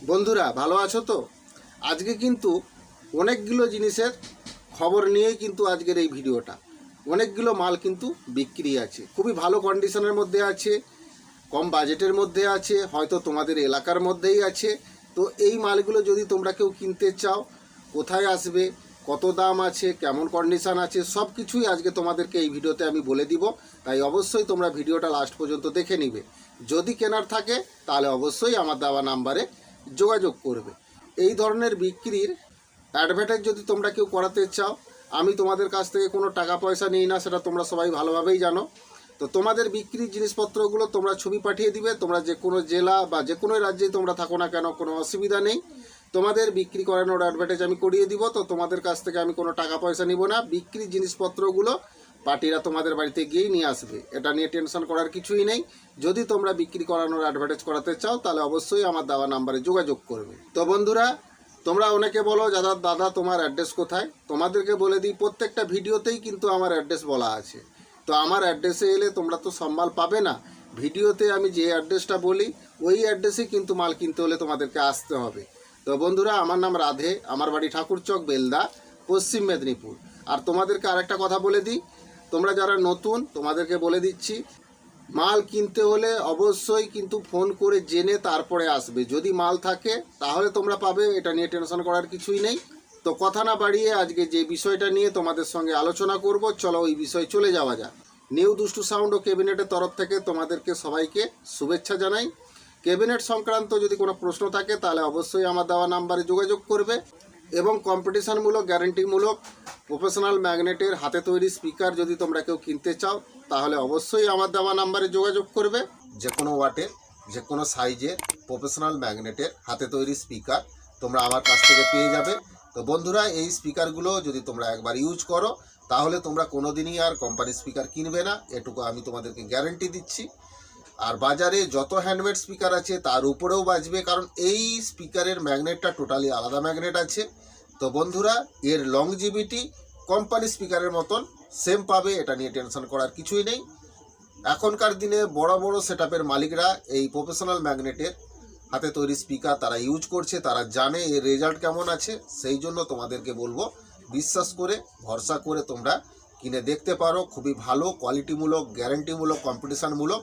বন্ধুরা, ভালো আছো তো? আজকে কিন্তু অনেকগুলো জিনিসের খবর নিয়েই কিন্তু আজকের এই ভিডিওটা। অনেকগুলো মাল কিন্তু বিক্রি আছে। খুবই ভালো কন্ডিশনের মধ্যে আছে, কম বাজেটের মধ্যে আছে, হয়তো তোমাদের এলাকার মধ্যেই আছে। তো এই মালগুলো যদি তোমরা কেউ কিনতে চাও, কোথায় আসবে, কত দাম আছে, কেমন কন্ডিশন আছে সব কিছুই আজকে তোমাদেরকে এই ভিডিওতে আমি বলে দিব। তাই অবশ্যই তোমরা ভিডিওটা লাস্ট পর্যন্ত দেখে নিবে। যদি কেনার থাকে, তাহলে অবশ্যই আমার দেওয়া নাম্বারে যোগাযোগ করবে। এই ধরনের বিক্রির অ্যাডভার্টাইজ যদি তোমরা কেউ করাতে চাও, আমি তোমাদের কাছ থেকে কোনো টাকা পয়সা নিই না, সেটা তোমরা সবাই ভালোভাবেই জানো। তো তোমাদের বিক্রির জিনিসপত্রগুলো তোমরা ছবি পাঠিয়ে দিবে, তোমরা যে কোনো জেলা বা যে কোনো রাজ্যেই তোমরা থাকো না কেন, কোনো অসুবিধা নেই। তোমাদের বিক্রি করানোর অ্যাডভার্টাইজ আমি করিয়ে দিব, তো তোমাদের কাছ থেকে আমি কোনো টাকা পয়সা নিব না। বিক্রির জিনিসপত্রগুলো পার্টিরা তোমাদের বাড়িতে গিয়েই নিয়ে আসবে। এটা নিয়ে টেনশন করার কিছুই নেই। যদি তোমরা বিক্রি করানোর অ্যাডভার্টাইজ করাতে চাও, তাহলে অবশ্যই আমার দেওয়া নাম্বারে যোগাযোগ করবে। তো বন্ধুরা, তোমরা অনেকে বলো, দাদা দাদা, তোমার অ্যাড্রেস কোথায়? তোমাদেরকে বলে দিই, প্রত্যেকটা ভিডিওতেই কিন্তু আমার অ্যাড্রেস বলা আছে। তো আমার অ্যাড্রেসে এলে তোমরা তো সম্মাল পাবে না। ভিডিওতে আমি যে অ্যাড্রেসটা বলি, ওই অ্যাড্রেসে কিন্তু মাল কিনতে হলে তোমাদেরকে আসতে হবে। তো বন্ধুরা, আমার নাম রাধে, আমার বাড়ি ঠাকুরচক, বেলদা, পশ্চিম মেদিনীপুর। আর তোমাদেরকে আরেকটা কথা বলে দিই তোমরা যারা নতুন, তোমাদেরকে বলে দিচ্ছি, মাল কিনতে হলে অবশ্যই কিন্তু ফোন করে জেনে তারপরে আসবে। যদি মাল থাকে, তাহলে তোমরা পাবে, এটা নিয়ে টেনশন করার কিছুই নেই। তো কথা না বাড়িয়ে আজকে যে বিষয়টা নিয়ে তোমাদের সঙ্গে আলোচনা করব, চলো ওই বিষয়ে চলে যাওয়া যাক। নিউ দুষ্টু সাউন্ড ও ক্যাবিনেটের তরফ থেকে তোমাদেরকে সবাইকে শুভেচ্ছা জানাই। ক্যাবিনেট সংক্রান্ত যদি কোনো প্রশ্ন থাকে, তাহলে অবশ্যই আমার দেওয়া নাম্বারে যোগাযোগ করবে। এবং কম্পিটিশনমূলক, গ্যারেন্টিমূলক, প্রফেশনাল ম্যাগনেটের হাতে তৈরি স্পিকার যদি তোমরা কেউ কিনতে চাও, তাহলে অবশ্যই আমার দেওয়া নাম্বারে যোগাযোগ করবে। যে কোনো ওয়াটের যে কোনো সাইজের প্রফেশনাল ম্যাগনেটের হাতে তৈরি স্পিকার তোমরা আমার কাছ থেকে পেয়ে যাবে। তো বন্ধুরা, এই স্পিকারগুলো যদি তোমরা একবার ইউজ করো, তাহলে তোমরা কোনোদিনই আর কোম্পানি স্পিকার কিনবে না। এটুকু আমি তোমাদেরকে গ্যারেন্টি দিচ্ছি। আর বাজারে যত হ্যান্ডমেড স্পিকার আছে, তার উপরেও বাজবে, কারণ এই স্পিকারের ম্যাগনেটটা টোটালি আলাদা ম্যাগনেট আছে। তো বন্ধুরা, এর লংজিভিটি কোম্পানি স্পিকারের মতন সেম পাবে, এটা নিয়ে টেনশন করার কিছুই নেই। এখনকার দিনে বড় বড় সেটআপের মালিকরা এই প্রফেশনাল ম্যাগনেটের হাতে তৈরি স্পিকার তারা ইউজ করছে, তারা জানে এর রেজাল্ট কেমন আছে, সেই জন্য তোমাদেরকে বলব, বিশ্বাস করে, ভরসা করে তোমরা কিনে দেখতে পারো। খুবই ভালো কোয়ালিটিমূলক গ্যারেন্টিমূলক কম্পিটিশনমূলক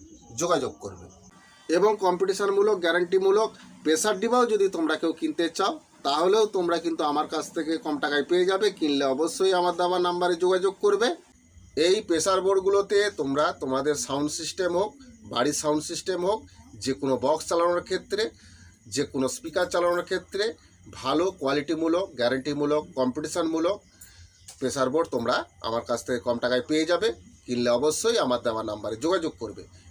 যোগাযোগ করবে। এবং কম্পিটিশনমূলক গ্যারান্টিমূলক প্রেসার ডিবাও যদি তোমরা কেউ কিনতে চাও, তাহলেও তোমরা কিন্তু আমার কাছ থেকে কম টাকায় পেয়ে যাবে। কিনলে অবশ্যই আমার দেওয়া নাম্বারে যোগাযোগ করবে। এই প্রেসার বোর্ডগুলোতে তোমরা তোমাদের সাউন্ড সিস্টেম হোক, বাড়ির সাউন্ড সিস্টেম হোক যে কোনো বক্স চালানোর ক্ষেত্রে যে কোনো স্পিকার চালানোর ক্ষেত্রে, ভালো কোয়ালিটিমূলক গ্যারান্টিমূলক কম্পিটিশনমূলক প্রেসার বোর্ড তোমরা আমার কাছ থেকে কম টাকায় পেয়ে যাবে। কিনলে অবশ্যই আমার দেওয়া নাম্বারে যোগাযোগ করবে।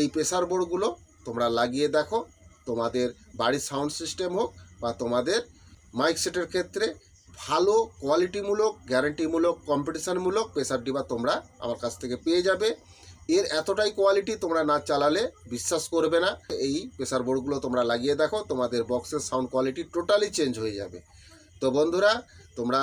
এই প্রেসার বোর্ডগুলো তোমরা লাগিয়ে দেখো। তোমাদের বাড়ির সাউন্ড সিস্টেম হোক বা তোমাদের মাইক সেটের ক্ষেত্রে ভালো কোয়ালিটিমূলক গ্যারান্টিমূলক কম্পিটিশনমূলক প্রেসার ডিবা তোমরা আমার কাছ থেকে পেয়ে যাবে। এর এতটাই কোয়ালিটি তোমরা না চালালে বিশ্বাস করবে না। এই প্রেসার বোর্ডগুলো তোমরা লাগিয়ে দেখো, তোমাদের বক্সের সাউন্ড কোয়ালিটি টোটালি চেঞ্জ হয়ে যাবে। তো বন্ধুরা, তোমরা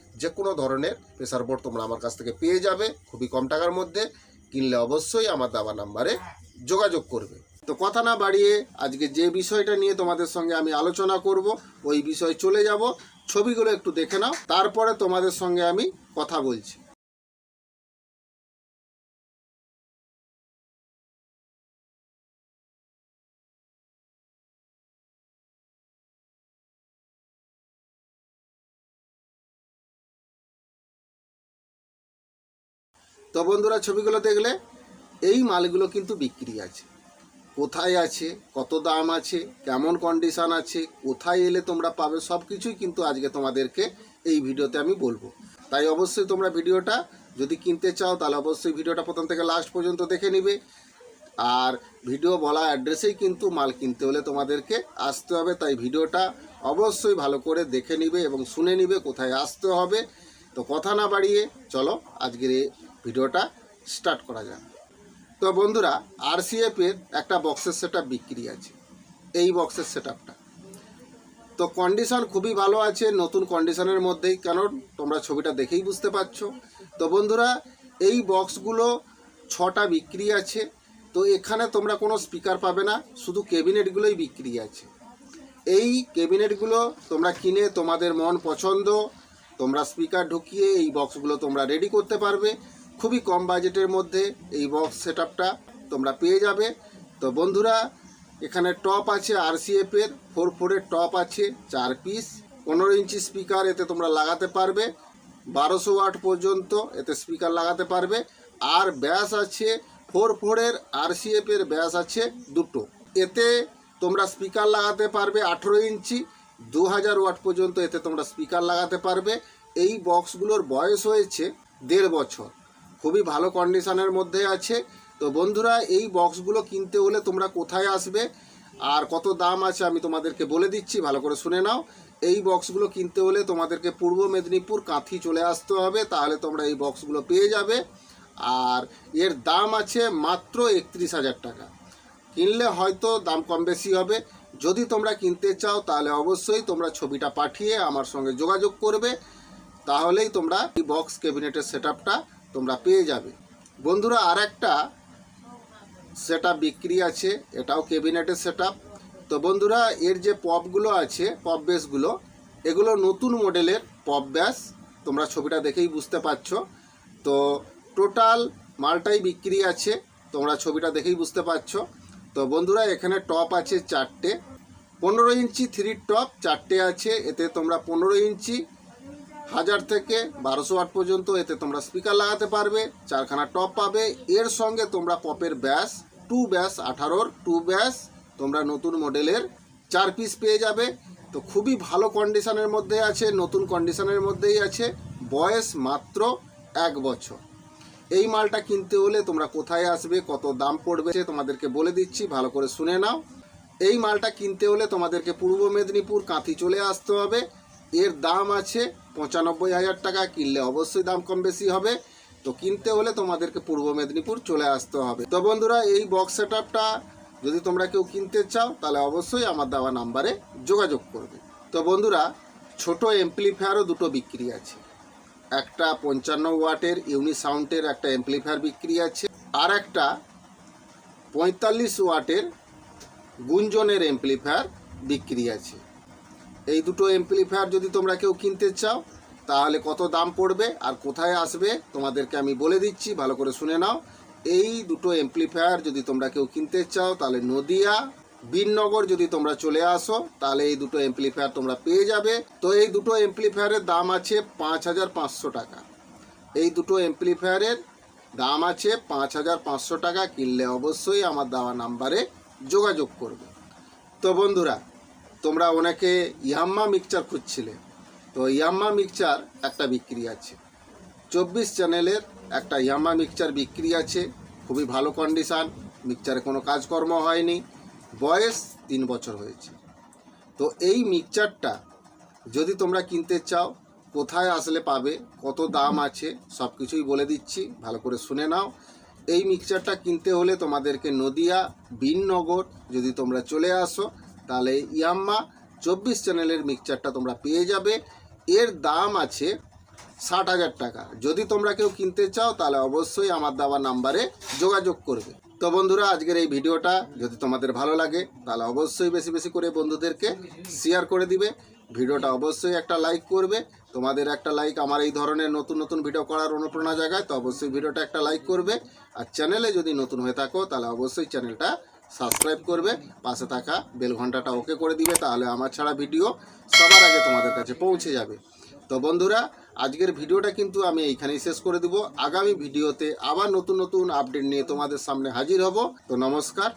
যে কোনো ধরনের প্রেসার বোর্ড তোমরা আমার কাছ থেকে পেয়ে যাবে খুবই কম টাকার মধ্যে। কিনলে অবশ্যই আমার দাবা নাম্বারে যোগাযোগ করবে। তো কথা না বাড়িয়ে আজকে যে বিষয়টা নিয়ে তোমাদের সঙ্গে আমি আলোচনা করব, ওই বিষয়ে চলে যাব। ছবিগুলো একটু দেখে নাও, তারপরে তোমাদের সঙ্গে আমি কথা বলছি। তো বন্ধুরা, ছবিগুলো দেখলে এই মালগুলো কিন্তু বিক্রি আছে। কোথায় আছে, কত দাম আছে, কেমন কন্ডিশন আছে, কোথায় এলে তোমরা পাবে সব কিছুই কিন্তু আজকে তোমাদেরকে এই ভিডিওতে আমি বলব। তাই অবশ্যই তোমরা ভিডিওটা যদি কিনতে চাও, তাহলে অবশ্যই ভিডিওটা প্রথম থেকে লাস্ট পর্যন্ত দেখে নিবে। আর ভিডিও বলা অ্যাড্রেসেই কিন্তু মাল কিনতে হলে তোমাদেরকে আসতে হবে। তাই ভিডিওটা অবশ্যই ভালো করে দেখে নিবে এবং শুনে নিবে কোথায় আসতে হবে। তো কথা না বাড়িয়ে চলো আজকের ভিডিওটা স্টার্ট করা যাক। তো বন্ধুরা আরসিএফ এর একটা বক্সের সেট বিক্রি আছে। এই বক্সের সেট তো কন্ডিশন খুবই ভালো আছে, নতুন কন্ডিশনের মধ্যেই, কারণ তোমরা ছবিটা দেখেই বুঝতে পারছ। তো বন্ধুরা, এই বক্সগুলো ছটা বিক্রি আছে। তো এখানে তোমরা কোনো স্পিকার পাবে না, শুধু ক্যাবিনেটগুলোই বিক্রি আছে। এই ক্যাবিনেটগুলো তোমরা কিনে তোমাদের মন পছন্দ, তোমরা স্পিকার ঢুকিয়ে এই বক্সগুলো তোমরা রেডি করতে পারবে। খুবই কম বাজেটের মধ্যে এই বক্স সেট তোমরা পেয়ে যাবে। তো বন্ধুরা, এখানে টপ আছে আরসিএফ এর ফোর ফোরের টপ আছে, চার পিস পনেরো ইঞ্চি স্পিকার এতে তোমরা লাগাতে পারবে, বারোশো ওয়াট পর্যন্ত এতে স্পিকার লাগাতে পারবে, আর ব্যাস আছে ফোর ফোরের আরসিএফ এর ব্যাস আছে দুটো। এতে তোমরা স্পিকার লাগাতে পারবে আঠেরো ইঞ্চি দু হাজার ওয়াট পর্যন্ত এতে তোমরা স্পিকার লাগাতে পারবে। এই বক্সগুলোর বয়স হয়েছে দেড় বছর। খুবই ভালো কন্ডিশনের মধ্যে আছে। তো বন্ধুরা, এই বক্সগুলো কিনতে হলে তোমরা কোথায় আসবে আর কত দাম আছে আমি তোমাদেরকে বলে দিচ্ছি, ভালো করে শুনে নাও। এই বক্সগুলো কিনতে হলে তোমাদেরকে পূর্ব মেদিনীপুর কাঁথি চলে আসতে হবে, তাহলে তোমরা এই বক্সগুলো পেয়ে যাবে। আর এর দাম আছে মাত্র একত্রিশ হাজার টাকা। কিনলে হয়তো দাম কম বেশি হবে। যদি তোমরা কিনতে চাও, তাহলে অবশ্যই তোমরা ছবিটা পাঠিয়ে আমার সঙ্গে যোগাযোগ করবে। তাহলেই তোমরা এই বক্স ক্যাবিনেটের সেট তোমরা পেয়ে যাবে। বন্ধুরা আর একটা সেট বিক্রি আছে, এটাও ক্যাবিনেটের সেট তো বন্ধুরা, এর যে পপগুলো আছে, পপ ব্যাসগুলো এগুলো নতুন মডেলের পপ ব্যাস তোমরা ছবিটা দেখেই বুঝতে পারছ। তো টোটাল মালটাই বিক্রি আছে, তোমরা ছবিটা দেখেই বুঝতে পারছ। তো বন্ধুরা, এখানে টপ আছে চারটে। পনেরো ইঞ্চি থ্রি টপ চারটে আছে, এতে তোমরা পনেরো ইঞ্চি হাজার থেকে বারোশো ওয়াট পর্যন্ত, এতে তোমরা স্পিকার লাগাতে পারবে, চারখানা টপ পাবে। এর সঙ্গে তোমরা পপের ব্যাস টু ব্যাস, আঠারোর টু ব্যাস, তোমরা নতুন মডেলের চার পিস পেয়ে যাবে। তো খুবই ভালো কন্ডিশনের মধ্যে আছে, নতুন কন্ডিশনের মধ্যেই আছে, বয়স মাত্র এক বছর। এই মালটা কিনতে হলে তোমরা কোথায় আসবে, কত দাম পড়বে তোমাদেরকে বলে দিচ্ছি, ভালো করে শুনে নাও। এই মালটা কিনতে হলে তোমাদেরকে পূর্ব মেদিনীপুর কাঁথি চলে আসতে হবে। এর দাম আছে পঁচানব্বই হাজার টাকা কিনলে অবশ্যই দাম কম বেশি হবে। তো কিনতে হলে তোমাদেরকে পূর্ব মেদিনীপুর চলে আসতে হবে। তো বন্ধুরা, এই বক্স সেট যদি তোমরা কেউ কিনতে চাও, তাহলে অবশ্যই আমার দেওয়া নাম্বারে যোগাযোগ করবে। তো বন্ধুরা, ছোট এমপ্লিফায়ারও দুটো বিক্রি আছে। একটা পঞ্চান্ন ওয়াটের ইউনি সাউন্ডের একটা এমপ্লিফায়ার বিক্রি আছে। আর একটা পঁয়তাল্লিশ ওয়াটের গুঞ্জনের এমপ্লিফায়ার বিক্রি আছে। এই দুটো এমপ্লিফায়ার যদি তোমরা কেউ কিনতে চাও, তাহলে কত দাম পড়বে আর কোথায় আসবে, তোমাদেরকে আমি বলে দিচ্ছি, ভালো করে শুনে নাও। এই দুটো এমপ্লিফায়ার যদি তোমরা কেউ কিনতে চাও, তাহলে নদিয়া, বিননগর যদি তোমরা চলে আসো, তাহলে এই দুটো এমপ্লিফায়ার তোমরা পেয়ে যাবে। তো এই দুটো এমপ্লিফায়ারের দাম আছে পাঁচ হাজার পাঁচশো টাকা। এই দুটো এমপ্লিফায়ারের দাম আছে পাঁচ হাজার পাঁচশো টাকা, কিনলে অবশ্যই আমার দেওয়া নাম্বারে যোগাযোগ করবে। তো বন্ধুরা তোমরা অনেকে ইয়াম্মা মিক্সচার খুঁজছিলে। তো ইয়াম্মা মিক্সচার একটা বিক্রি আছে। চব্বিশ চ্যানেলের একটা ইয়াম্মা মিক্সচার বিক্রি আছে। খুবই ভালো কন্ডিশান মিক্সচারে কোনো কাজকর্ম হয়নি। বয়স তিন বছর হয়েছে। তো এই মিক্সচারটা যদি তোমরা কিনতে চাও, কোথায় আসলে পাবে, কত দাম আছে সব কিছুই বলে দিচ্ছি। ভালো করে শুনে নাও। এই মিক্সচারটা কিনতে হলে তোমাদেরকে নদিয়া বিননগর যদি তোমরা চলে আসো তাহলে ইয়াম্মা চব্বিশ চ্যানেলের মিক্সচারটা তোমরা পেয়ে যাবে। এর দাম আছে ষাট হাজার টাকা। যদি তোমরা কেউ কিনতে চাও, তাহলে অবশ্যই আমার দেওয়া নাম্বারে যোগাযোগ করবে। তো বন্ধুরা, আজকের এই ভিডিওটা যদি তোমাদের ভালো লাগে, তাহলে অবশ্যই বেশি বেশি করে বন্ধুদেরকে শেয়ার করে দিবে। ভিডিওটা অবশ্যই একটা লাইক করবে। তোমাদের একটা লাইক আমার এই ধরনের নতুন নতুন ভিডিও করার অনুপ্রেরণা জায়গায় তো অবশ্যই ভিডিওটা একটা লাইক করবে। আর চ্যানেলে যদি নতুন হয়ে থাকো, তাহলে অবশ্যই চ্যানেলটা সাবস্ক্রাইব করবে, পাশে থাকা বেল ঘন্টাটা ওকে করে দিবে, তাহলে আমার ছাড়া ভিডিও সবার আগে তোমাদের কাছে পৌঁছে যাবে। তো বন্ধুরা, আজকের ভিডিওটা কিন্তু আমি এইখানেই শেষ করে দেবো। আগামী ভিডিওতে আবার নতুন নতুন আপডেট নিয়ে তোমাদের সামনে হাজির হব। তো নমস্কার।